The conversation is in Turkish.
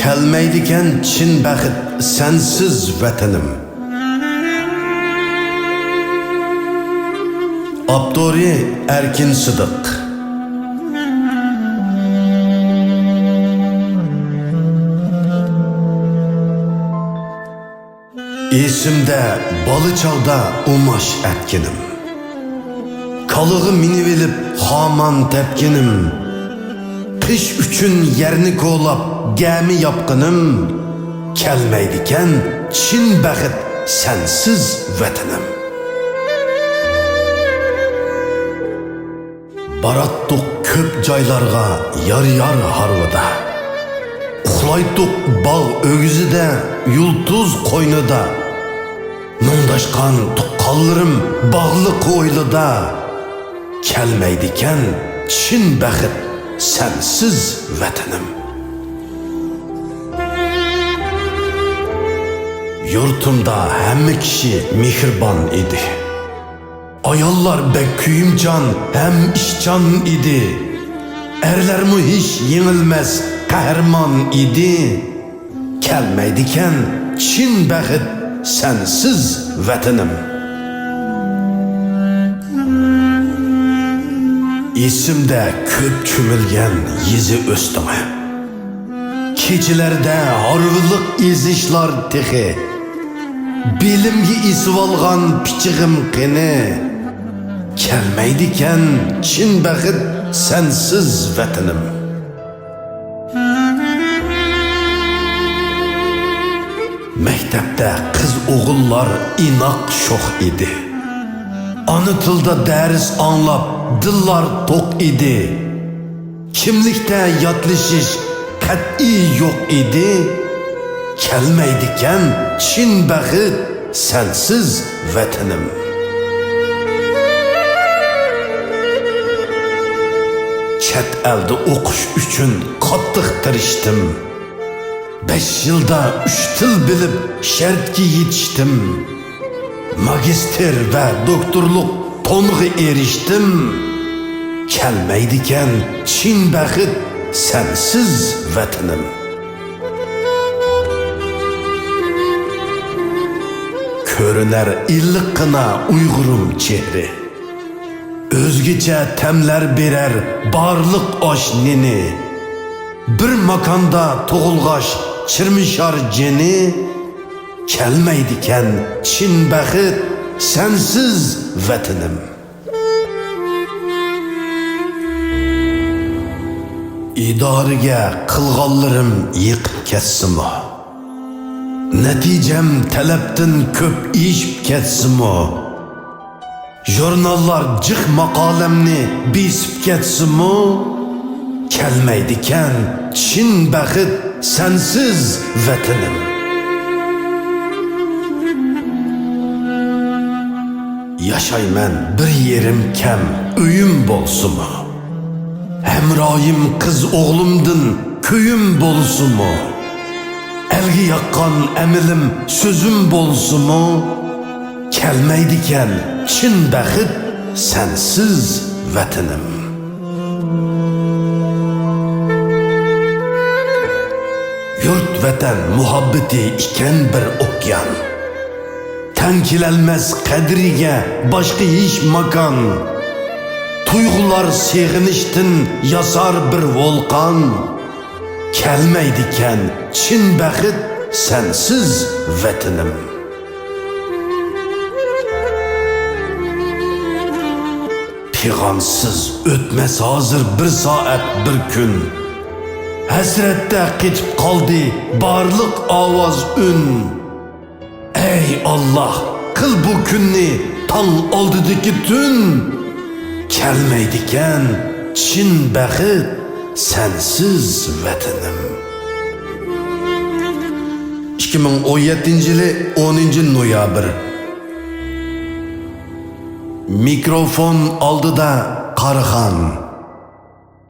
kelmaydigan chin baxt sensiz vatanim Abdori Erkin Sıdık. Esimde balı çağda umaş etkinim Kalığı minib elib haman tepkinim Qish uchun yerni ko'lab gami yopqinim Kelmaydigan chin baxt sensiz vatanim Barattık ko'p joylarga yar yar harvida Uxlaydiq bog' o'gizida yulduz qo'ynida Mungdashqan tuqqanlarim bog'liq o'ylida Kelmaydigan chin baxt sensiz vatanim Yurtimda hamma kishi mehribon edi Ayollar bek kuyimcan hem işcan idi. Erlermi hiç yengilmez kahraman idi. Kelmeydiken Çin baxt sensiz vatanim Esimde ko'p ko'milgan yizi o'stimi Kechalarda horvilik ezishlar texi Belimga esib olgan pichig'im qini Kelmaydikan chin baxt sensiz vatanim Maktabda qiz o'g'illar inoq sho'x edi Ana tilda dars anlab dillar to'q edi Kimlikda yodlashish qat'iy yo'q edi Kelmaydikan chin baxt sensiz vatanim Chet elda o'qish uchun qattiq tirishdim 5 yilda 3 til bilib shartga yetishdim Magister va doktorlik to'nig'i erishdim Kelmaydigan chin baxt sensiz vatanim Ko'rinar illiqqina uyg'urum chehri O'zgacha tamlar berar barliq oshnini Bir makanda tug'ilg'ash chirmishar jini Kelmaydikan chin baxt sensiz vatanim idoriga qilg'onlarim yiqib ketsimi natijam talabdan ko'p eshib ketsimi jurnallar jiq maqolamni besib ketsimi kelmaydikan chin baxt sensiz vatanim yashayman bir yerim kam uyim bo'lsimi Hemrayim kız oğlumdun köyüm bolsumu Elgi yakkan emilim sözüm bolsumu Kelmeydiken çin bəxit sensiz vatanim Yurt vatan muhabbeti iken bir okyan Tenkilelmez kadriga başka hiç makan Tuyg'ular seg'inishdan yasar bir volqon Kelmaydikan chin baxt sensiz vatanim Pig'amsiz o'tmas hozir bir soat bir kun Hasratda ketib qoldi barliq ovoz un Ey Allah qil bu kunni tong oldidagi tun kelmaydigan chin baxt sensiz vatanim 2017 yili 10 noyabr. Mikrofon oldida Qarxon